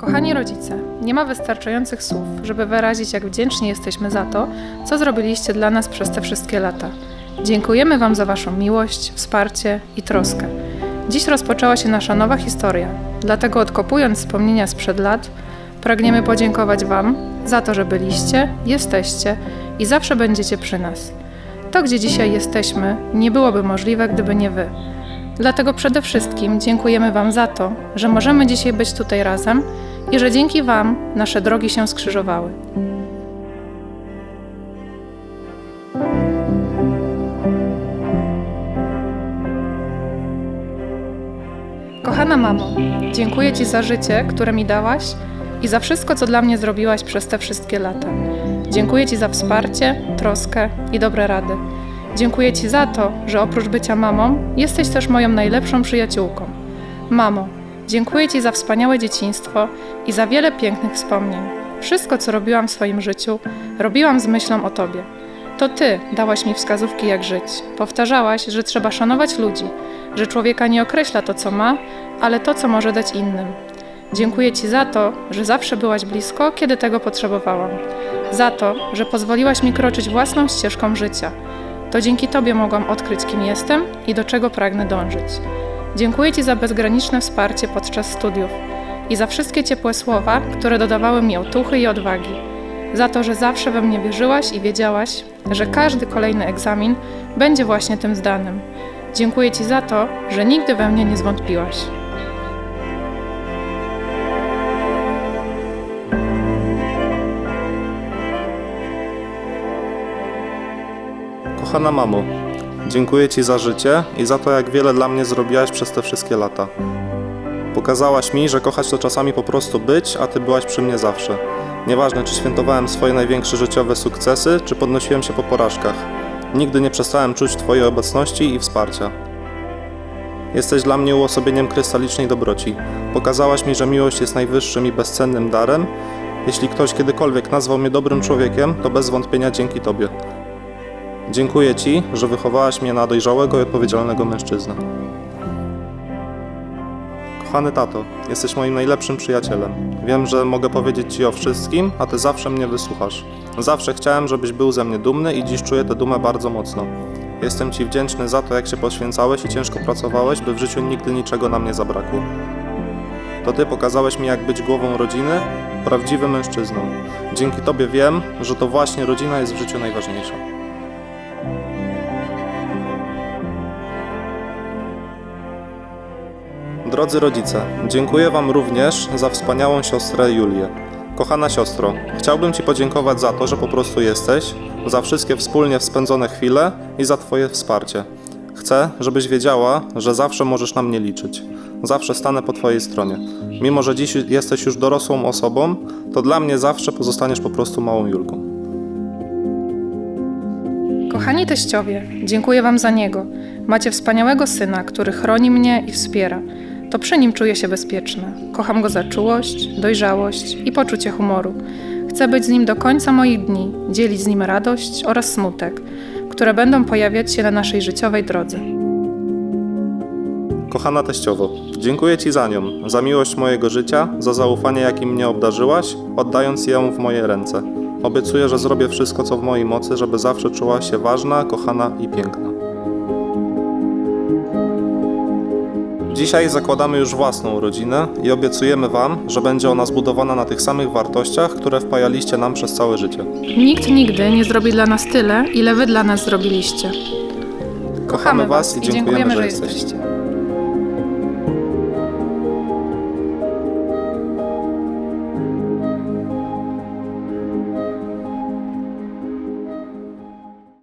Kochani rodzice, nie ma wystarczających słów, żeby wyrazić, jak wdzięczni jesteśmy za to, co zrobiliście dla nas przez te wszystkie lata. Dziękujemy Wam za Waszą miłość, wsparcie i troskę. Dziś rozpoczęła się nasza nowa historia, dlatego odkopując wspomnienia sprzed lat, pragniemy podziękować Wam za to, że byliście, jesteście i zawsze będziecie przy nas. To, gdzie dzisiaj jesteśmy, nie byłoby możliwe, gdyby nie Wy. Dlatego przede wszystkim dziękujemy Wam za to, że możemy dzisiaj być tutaj razem i że dzięki Wam nasze drogi się skrzyżowały. Kochana mamo, dziękuję Ci za życie, które mi dałaś i za wszystko, co dla mnie zrobiłaś przez te wszystkie lata. Dziękuję Ci za wsparcie, troskę i dobre rady. Dziękuję Ci za to, że oprócz bycia mamą, jesteś też moją najlepszą przyjaciółką. Mamo, dziękuję Ci za wspaniałe dzieciństwo i za wiele pięknych wspomnień. Wszystko, co robiłam w swoim życiu, robiłam z myślą o Tobie. To Ty dałaś mi wskazówki, jak żyć. Powtarzałaś, że trzeba szanować ludzi, że człowieka nie określa to, co ma, ale to, co może dać innym. Dziękuję Ci za to, że zawsze byłaś blisko, kiedy tego potrzebowałam. Za to, że pozwoliłaś mi kroczyć własną ścieżką życia. To dzięki Tobie mogłam odkryć, kim jestem i do czego pragnę dążyć. Dziękuję Ci za bezgraniczne wsparcie podczas studiów i za wszystkie ciepłe słowa, które dodawały mi otuchy i odwagi. Za to, że zawsze we mnie wierzyłaś i wiedziałaś, że każdy kolejny egzamin będzie właśnie tym zdanym. Dziękuję Ci za to, że nigdy we mnie nie zwątpiłaś. Kochana mamo, dziękuję Ci za życie i za to, jak wiele dla mnie zrobiłaś przez te wszystkie lata. Pokazałaś mi, że kochać to czasami po prostu być, a Ty byłaś przy mnie zawsze. Nieważne, czy świętowałem swoje największe życiowe sukcesy, czy podnosiłem się po porażkach. Nigdy nie przestałem czuć Twojej obecności i wsparcia. Jesteś dla mnie uosobieniem krystalicznej dobroci. Pokazałaś mi, że miłość jest najwyższym i bezcennym darem. Jeśli ktoś kiedykolwiek nazwał mnie dobrym człowiekiem, to bez wątpienia dzięki Tobie. Dziękuję Ci, że wychowałaś mnie na dojrzałego i odpowiedzialnego mężczyznę. Kochany tato, jesteś moim najlepszym przyjacielem. Wiem, że mogę powiedzieć Ci o wszystkim, a Ty zawsze mnie wysłuchasz. Zawsze chciałem, żebyś był ze mnie dumny i dziś czuję tę dumę bardzo mocno. Jestem Ci wdzięczny za to, jak się poświęcałeś i ciężko pracowałeś, by w życiu nigdy niczego nam nie zabrakło. To Ty pokazałeś mi, jak być głową rodziny, prawdziwym mężczyzną. Dzięki Tobie wiem, że to właśnie rodzina jest w życiu najważniejsza. Drodzy rodzice, dziękuję Wam również za wspaniałą siostrę Julię. Kochana siostro, chciałbym Ci podziękować za to, że po prostu jesteś, za wszystkie wspólnie spędzone chwile i za Twoje wsparcie. Chcę, żebyś wiedziała, że zawsze możesz na mnie liczyć. Zawsze stanę po Twojej stronie. Mimo, że dziś jesteś już dorosłą osobą, to dla mnie zawsze pozostaniesz po prostu małą Julką. Kochani teściowie, dziękuję Wam za niego. Macie wspaniałego syna, który chroni mnie i wspiera. To przy nim czuję się bezpieczna. Kocham go za czułość, dojrzałość i poczucie humoru. Chcę być z nim do końca moich dni, dzielić z nim radość oraz smutek, które będą pojawiać się na naszej życiowej drodze. Kochana teściowo, dziękuję Ci za nią, za miłość mojego życia, za zaufanie, jakim mnie obdarzyłaś, oddając ją w moje ręce. Obiecuję, że zrobię wszystko, co w mojej mocy, żeby zawsze czuła się ważna, kochana i piękna. Dzisiaj zakładamy już własną rodzinę i obiecujemy Wam, że będzie ona zbudowana na tych samych wartościach, które wpajaliście nam przez całe życie. Nikt nigdy nie zrobi dla nas tyle, ile Wy dla nas zrobiliście. Kochamy Was i dziękujemy, że jesteście.